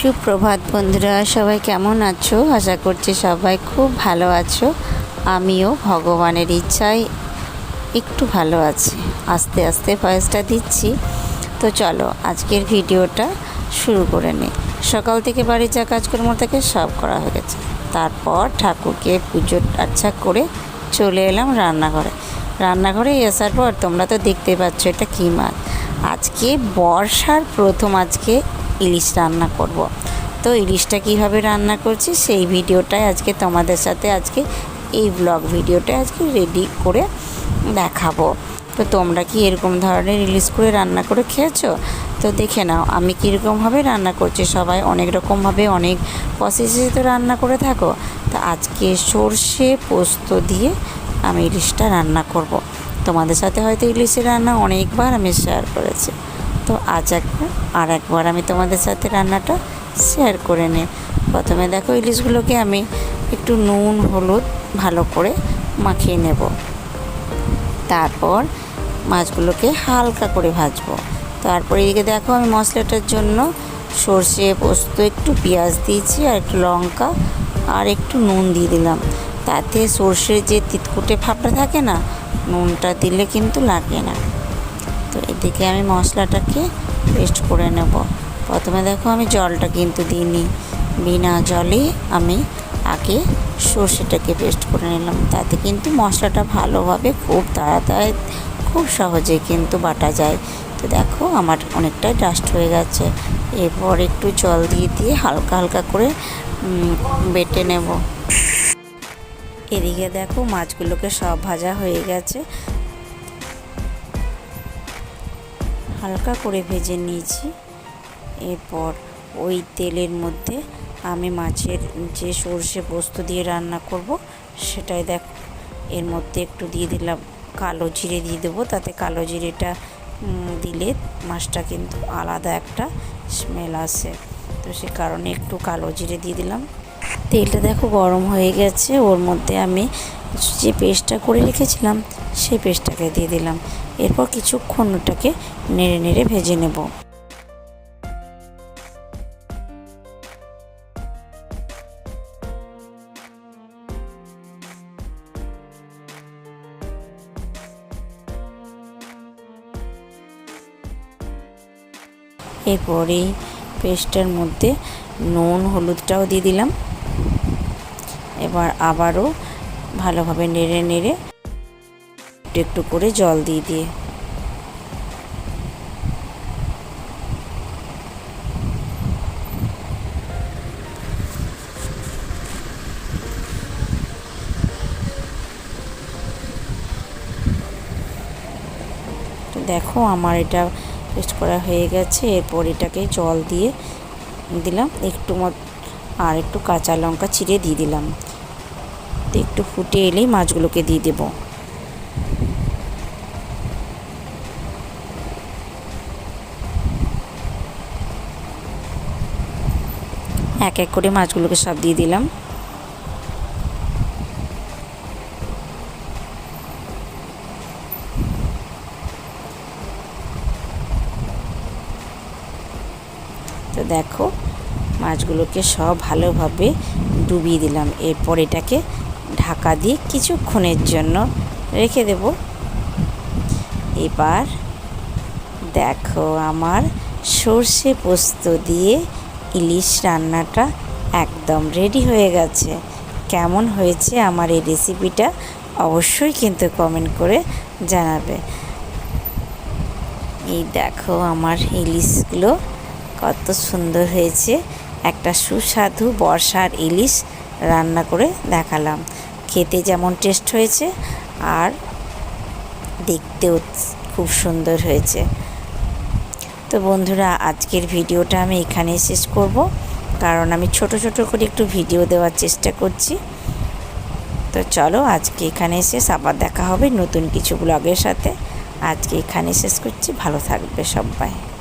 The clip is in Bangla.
সুপ্রভাত বন্ধুরা, সবাই কেমন আছো? আশা করছি সবাই খুব ভালো আছো। আমিও ভগবানের ইচ্ছায় একটু ভালো আছি। আস্তে আস্তে ভয়েসটা দিচ্ছি। তো চলো, আজকের ভিডিওটা শুরু করে নিই। সকাল থেকে বাড়ির যা কাজকর্ম থেকে সব করা হয়ে গেছে। তারপর ঠাকুরকে পুজো আচ্ছা করে চলে এলাম রান্নাঘরে। রান্নাঘরে আসার পর তোমরা তো দেখতে পাচ্ছ এটা কী মাছ। আজকে বর্ষার প্রথম আজকে ইলিশ রান্না করব। তো ইলিশটা কীভাবে রান্না করছি সেই ভিডিওটাই আজকে তোমাদের সাথে আজকে এই ব্লগ ভিডিওটা আজকে রেডি করে দেখাবো তো তোমরা কি এরকম ধরনের ইলিশ করে রান্না করে খেয়েছো তো দেখে নাও, আমি কীরকমভাবে রান্না করছি, সবাই অনেক রকমভাবে, অনেক প্রসেসে তো রান্না করে থাকো তো আজকে সর্ষে পোস্ত দিয়ে আমি ইলিশটা রান্না করব। তোমাদের সাথে হয়তো ইলিশের রান্না অনেকবার আমি শেয়ার করেছি। তো আজ একবার, আর একবার আমি তোমাদের সাথে রান্নাটা শেয়ার করে নিই। প্রথমে দেখো ইলিশগুলোকে আমি একটু নুন, হলুদ ভালো করে মাখিয়ে নেব। তারপর মাছগুলোকে হালকা করে ভাজবো। তারপর এদিকে দেখো আমি মশলাটার জন্য সর্ষে পোস্ত, একটু পেঁয়াজ দিয়েছি আর একটু লঙ্কা আর একটু নুন দিয়ে দিলাম। তাতে সর্ষের যে তিতকুটে ভাবটা থাকে না, নুনটা দিলে কিন্তু লাগে না। তো এদিকে আমি মশলাটাকে পেস্ট করে নেব। প্রথমে দেখো আমি জলটা কিন্তু দিইনি। বিনা জলে আমি আগে সর্ষেটাকে পেস্ট করে নিলাম। তাতে কিন্তু মশলাটা ভালোভাবে খুব তাড়াতাড়ি, খুব সহজে কিন্তু বাটা যায়। তো দেখো আমার অনেকটাই ডাস্ট হয়ে গেছে। এরপর একটু জল দিয়ে দিয়ে হালকা হালকা করে বেটে নেব। এদিকে দেখো মাছগুলোকে সব ভাজা হয়ে গেছে। হালকা করে ভেজে নিয়েছি। এরপর ওই তেলের মধ্যে আমি মাছের যে সর্ষে পোস্ত দিয়ে রান্না করব, সেটাই দেখ। এর মধ্যে একটু দিয়ে দিলাম কালো জিরে দিয়ে দেবো, তাতে কালো জিরেটা দিলে মাছটা কিন্তু আলাদা একটা স্মেল আসে। তো সে কারণে একটু কালো জিরে দিয়ে দিলাম। তেলটা দেখো গরম হয়ে গেছে, ওর মধ্যে আমি যে পেস্টটা করে রেখেছিলাম, সেই পেস্টটাকে দিয়ে দিলাম। এরপর কিছুক্ষণ ওটাকে নেড়ে নেড়ে ভেজে নেব। এরপরে পেস্টের মধ্যে নুন, হলুদটাও দিয়ে দিলাম। এবার আবারও ভালোভাবে নেড়ে নেড়ে একটু একটু করে জল দিয়ে দিয়ে। দেখো আমার এটা পেস্ট করা হয়ে গেছে, এরপর এটাকে জল দিয়ে দিলাম, একটু মত আর একটু কাঁচা লঙ্কা ছিঁড়ে দিয়ে দিলাম। তো একটু ফুটে এলেই মাছগুলোকে দিয়ে দেব। এক এক করে মাছগুলোকে সব দিয়ে দিলাম। তো দেখো, মাছগুলোকে সব ভালোভাবে ডুবিয়ে দিলাম। এরপর এটাকে ঢাকা দিয়ে কিছুক্ষণের জন্য রেখে দেব। এবার দেখো আমার সর্ষে পোস্ত দিয়ে ইলিশ রান্নাটা একদম রেডি হয়ে গেছে। কেমন হয়েছে আমার এই রেসিপিটা অবশ্যই কিন্তু কমেন্ট করে জানাবে। এই দেখো আমার ইলিশগুলো কত সুন্দর হয়েছে। একটা সুস্বাদু বর্ষার ইলিশ রান্না করে দেখালাম। খেতে যেমন টেস্ট হয়েছে আর দেখতেও খুব সুন্দর হয়েছে। তো বন্ধুরা, আজকের ভিডিওটা আমি এখানে শেষ করব। কারণ আমি ছোট ছোট করে একটু ভিডিও দেওয়ার চেষ্টা করছি। তো চলো, আজকে এখানে শেষ। আবার দেখা হবে নতুন কিছু ব্লগের সাথে। আজকে এখানে শেষ করছি। ভালো থাকবে সবাই।